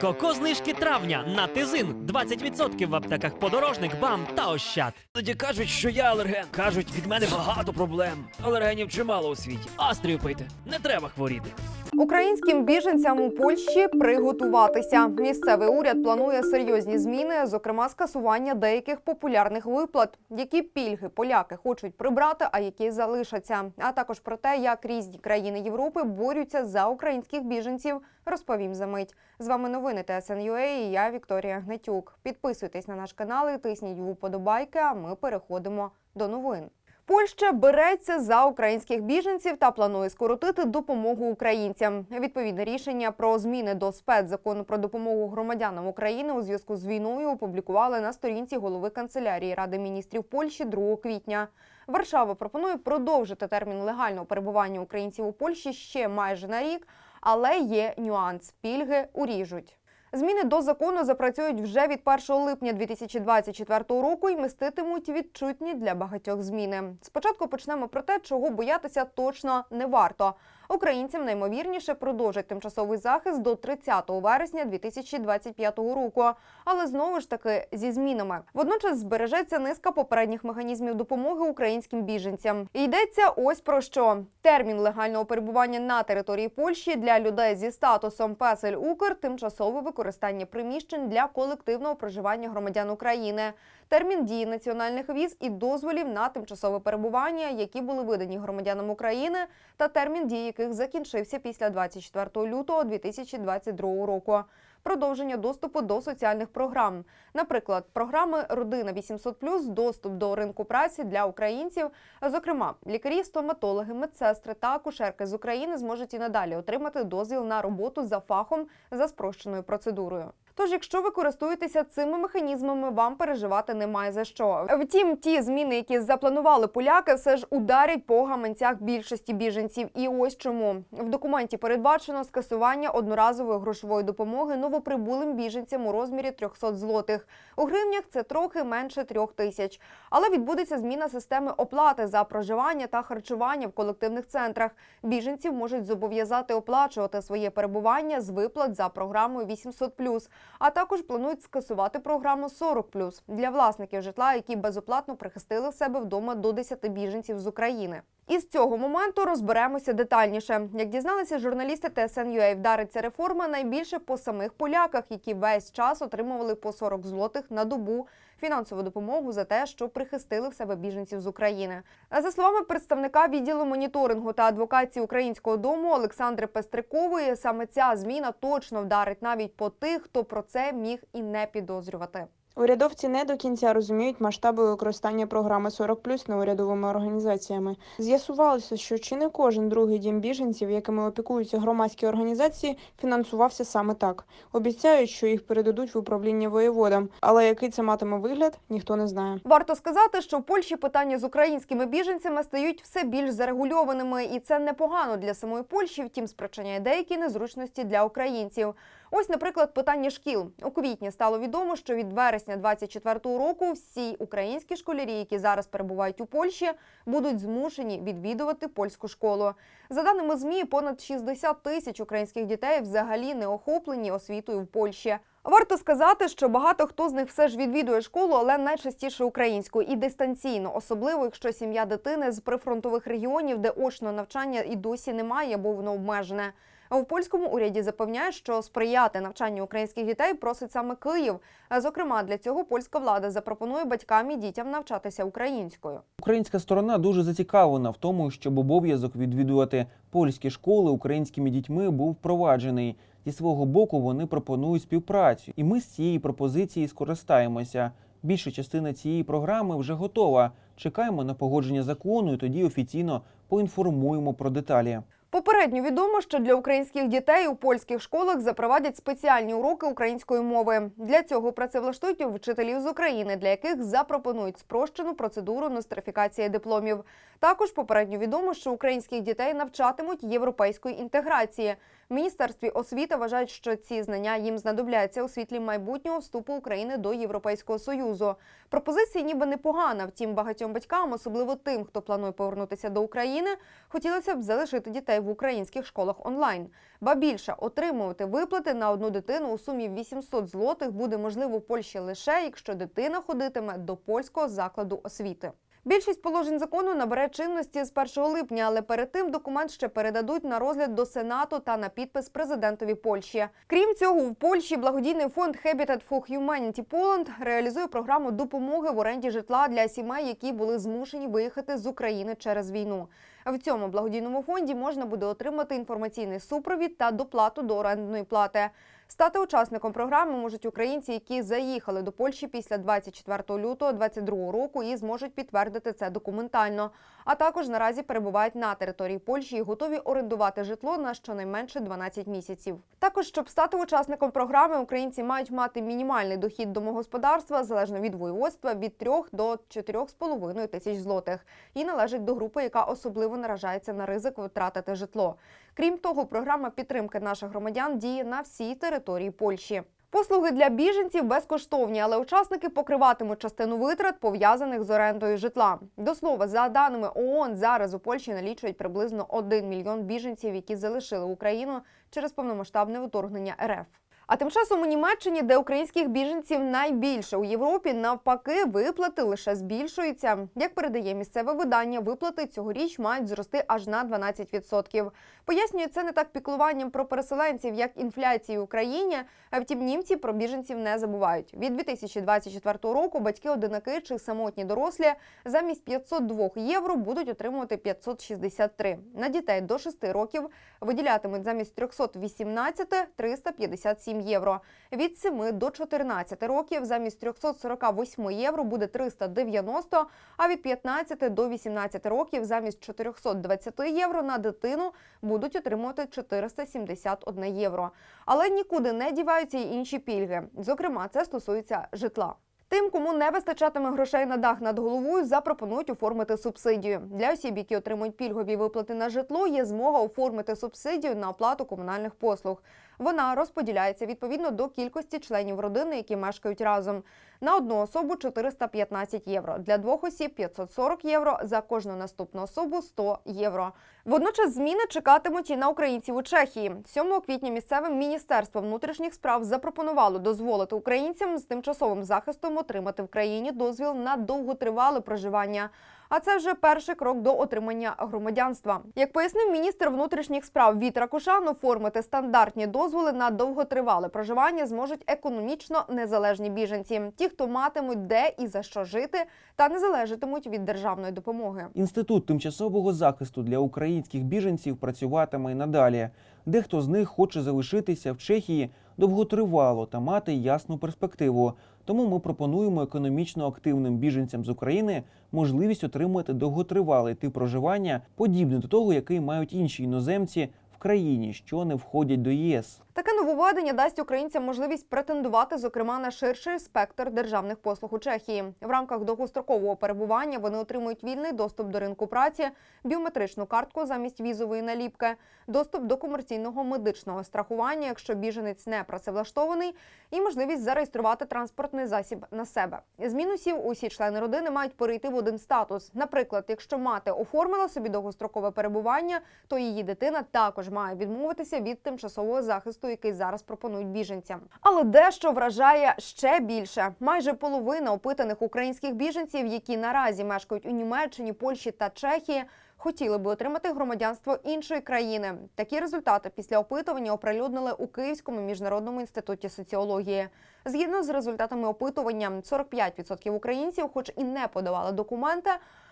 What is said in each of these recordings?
Коко знижки травня на тизин 20% в аптеках подорожник, бам та ощад. Тоді кажуть, що я алерген. Кажуть, від мене багато проблем. Алергенів чимало у світі. Астрію пийте, не треба хворіти. Українським біженцям у Польщі приготуватися. Місцевий уряд планує серйозні зміни, зокрема скасування деяких популярних виплат, які пільги поляки хочуть прибрати, а які залишаться. А також про те, як різні країни Європи борються за українських біженців. Розповім за мить. З вами новини ТСНЮА і я Вікторія Гнатюк. Підписуйтесь на наш канал і тисніть вподобайки. А ми переходимо до новин. Польща береться за українських біженців та планує скоротити допомогу українцям. Відповідне рішення про зміни до спецзакону про допомогу громадянам України у зв'язку з війною опублікували на сторінці голови канцелярії Ради міністрів Польщі 2 квітня. Варшава пропонує продовжити термін легального перебування українців у Польщі ще майже на рік, але є нюанс пільги уріжуть. Зміни до закону запрацюють вже від 1 липня 2024 року і міститимуть відчутні для багатьох зміни. Спочатку почнемо про те, чого боятися точно не варто. Українцям наймовірніше продовжать тимчасовий захист до 30 вересня 2025 року, але знову ж таки зі змінами. Водночас збережеться низка попередніх механізмів допомоги українським біженцям. І йдеться ось про що: термін легального перебування на території Польщі для людей зі статусом песель Укр, тимчасове використання приміщень для колективного проживання громадян України, термін дії національних віз і дозволів на тимчасове перебування, які були видані громадянам України, та термін дії яких закінчився після 24 лютого 2022 року. Продовження доступу до соціальних програм, наприклад, програми Родина 800+, доступ до ринку праці для українців. Зокрема, лікарі, стоматологи, медсестри та акушерки з України зможуть і надалі отримати дозвіл на роботу за фахом за спрощеною процедурою. Тож, якщо ви користуєтеся цими механізмами, вам переживати немає за що. Втім, ті зміни, які запланували поляки, все ж ударять по гаманцях більшості біженців. І ось чому в документі передбачено скасування одноразової грошової допомоги новоприбулим біженцям у розмірі 300 злотих. У гривнях це трохи менше трьох тисяч. Але відбудеться зміна системи оплати за проживання та харчування в колективних центрах. Біженців можуть зобов'язати оплачувати своє перебування з виплат за програмою 800+. А також планують скасувати програму 40+, для власників житла, які безоплатно прихистили себе вдома до 10 біженців з України. І з цього моменту розберемося детальніше. Як дізналися журналісти TSN.ua, вдариться реформа найбільше по самих поляках, які весь час отримували по 40 злотих на добу фінансову допомогу за те, що прихистили в себе біженців з України. За словами представника відділу моніторингу та адвокації українського дому Олександри Пестрикової, саме ця зміна точно вдарить навіть по тих, хто про це міг і не підозрювати. Урядовці не до кінця розуміють масштаби використання програми 40+, неурядовими організаціями. З'ясувалося, що чи не кожен другий дім біженців, якими опікуються громадські організації, фінансувався саме так. Обіцяють, що їх передадуть в управління воєводам, але який це матиме вигляд, ніхто не знає. Варто сказати, що в Польщі питання з українськими біженцями стають все більш зарегульованими, і це непогано для самої Польщі, втім спричиняє деякі незручності для українців. Ось, наприклад, питання шкіл. У квітні стало відомо, що від вересня 24-го року всі українські школярі, які зараз перебувають у Польщі, будуть змушені відвідувати польську школу. За даними ЗМІ, понад 60 тисяч українських дітей взагалі не охоплені освітою в Польщі. Варто сказати, що багато хто з них все ж відвідує школу, але найчастіше українську і дистанційно, особливо якщо сім'я дитини з прифронтових регіонів, де очного навчання і досі немає, бо воно обмежене. В польському уряді запевняють, що сприяти навчанню українських дітей просить саме Київ. Зокрема, для цього польська влада запропонує батькам і дітям навчатися українською. Українська сторона дуже зацікавлена в тому, щоб обов'язок відвідувати польські школи українськими дітьми був впроваджений. Зі свого боку вони пропонують співпрацю, і ми з цієї пропозиції скористаємося. Більша частина цієї програми вже готова. Чекаємо на погодження закону, і тоді офіційно поінформуємо про деталі. Попередньо відомо, що для українських дітей у польських школах запровадять спеціальні уроки української мови. Для цього працевлаштують вчителів з України, для яких запропонують спрощену процедуру нострифікації дипломів. Також попередньо відомо, що українських дітей навчатимуть європейської інтеграції. В міністерстві освіти вважають, що ці знання їм знадобляться у світлі майбутнього вступу України до Європейського союзу. Пропозиція ніби непогана. Втім, багатьом батькам, особливо тим, хто планує повернутися до України, хотілося б залишити дітей в українських школах онлайн. Ба більше отримувати виплати на одну дитину у сумі 800 злотих буде можливо в Польщі лише якщо дитина ходитиме до польського закладу освіти. Більшість положень закону набере чинності з 1 липня, але перед тим документ ще передадуть на розгляд до Сенату та на підпис президентові Польщі. Крім цього, в Польщі благодійний фонд Habitat for Humanity Poland реалізує програму допомоги в оренді житла для сімей, які були змушені виїхати з України через війну. В цьому благодійному фонді можна буде отримати інформаційний супровід та доплату до орендної плати. Стати учасником програми можуть українці, які заїхали до Польщі після 24 лютого 2022 року і зможуть підтвердити це документально. А також наразі перебувають на території Польщі і готові орендувати житло на щонайменше 12 місяців. Також, щоб стати учасником програми, українці мають мати мінімальний дохід домогосподарства залежно від воєводства від 3 до 4,5 тисяч злотих і належить до групи, яка особливо наражається на ризик втратити житло. Крім того, програма підтримки наших громадян діє на всій території Польщі. Послуги для біженців безкоштовні, але учасники покриватимуть частину витрат, пов'язаних з орендою житла. До слова, за даними ООН, зараз у Польщі налічують приблизно 1 мільйон біженців, які залишили Україну через повномасштабне вторгнення РФ. А тим часом у Німеччині, де українських біженців найбільше у Європі, навпаки, виплати лише збільшуються. Як передає місцеве видання, виплати цьогоріч мають зрости аж на 12%. Пояснює це не так піклуванням про переселенців, як інфляції в Україні. А втім, німці про біженців не забувають. Від 2024 року батьки-одинаки чи самотні дорослі замість 502 євро будуть отримувати 563. На дітей до 6 років виділятимуть замість 318 – 357 євро. Від 7 до 14 років замість 348 євро буде 390, а від 15 до 18 років замість 420 євро на дитину будуть отримувати 471 євро. Але нікуди не діваються й інші пільги. Зокрема, це стосується житла. Тим, кому не вистачатиме грошей на дах над головою, запропонують оформити субсидію. Для осіб, які отримують пільгові виплати на житло, є змога оформити субсидію на оплату комунальних послуг. Вона розподіляється відповідно до кількості членів родини, які мешкають разом. На одну особу 415 євро, для двох осіб 540 євро, за кожну наступну особу 100 євро. Водночас зміни чекатимуть і на українців у Чехії. 7 квітня місцевим міністерством внутрішніх справ запропонувало дозволити українцям з тимчасовим захистом отримати в країні дозвіл на довготривале проживання. А це вже перший крок до отримання громадянства. Як пояснив міністр внутрішніх справ Вітра Кушан, оформити стандартні дозволи на довготривале проживання зможуть економічно незалежні біженці, ті, хто матимуть де і за що жити, та не залежатимуть від державної допомоги. Інститут тимчасового захисту для українських біженців працюватиме й надалі. Дехто з них хоче залишитися в Чехії довготривало та мати ясну перспективу. Тому ми пропонуємо економічно активним біженцям з України можливість отримати довготривалий тип проживання, подібний до того, який мають інші іноземці в країні, що не входять до ЄС. Таке нововведення дасть українцям можливість претендувати, зокрема, на ширший спектр державних послуг у Чехії. В рамках довгострокового перебування вони отримують вільний доступ до ринку праці, біометричну картку замість візової наліпки, доступ до комерційного медичного страхування, якщо біженець не працевлаштований, і можливість зареєструвати транспортний засіб на себе. З мінусів усі члени родини мають перейти в один статус. Наприклад, якщо мати оформила собі довгострокове перебування, то її дитина також має відмовитися від тимчасового захисту, який зараз пропонують біженцям. Але дещо вражає ще більше: майже половина опитаних українських біженців, які наразі мешкають у Німеччині, Польщі та Чехії. Хотіли би отримати громадянство іншої країни. Такі результати після опитування оприлюднили у Київському міжнародному інституті соціології. Згідно з результатами опитування, 45% українців, хоч і не подавали документи,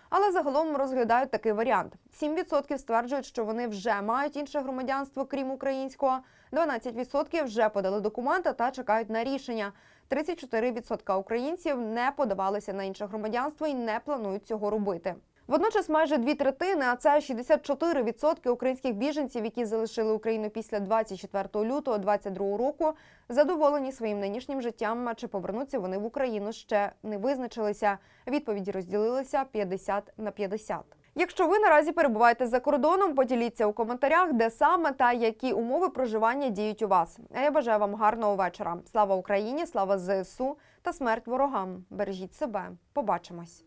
але загалом розглядають такий варіант: 7% стверджують, що вони вже мають інше громадянство, крім українського. 12% вже подали документи та чекають на рішення. 34% українців не подавалися на інше громадянство і не планують цього робити. Водночас майже дві третини, а це 64% українських біженців, які залишили Україну після 24 лютого 2022 року, задоволені своїм нинішнім життям. А чи повернуться вони в Україну ще не визначилися. Відповіді розділилися 50 на 50. Якщо ви наразі перебуваєте за кордоном, поділіться у коментарях, де саме та які умови проживання діють у вас. А я бажаю вам гарного вечора. Слава Україні, слава ЗСУ та смерть ворогам. Бережіть себе. Побачимось.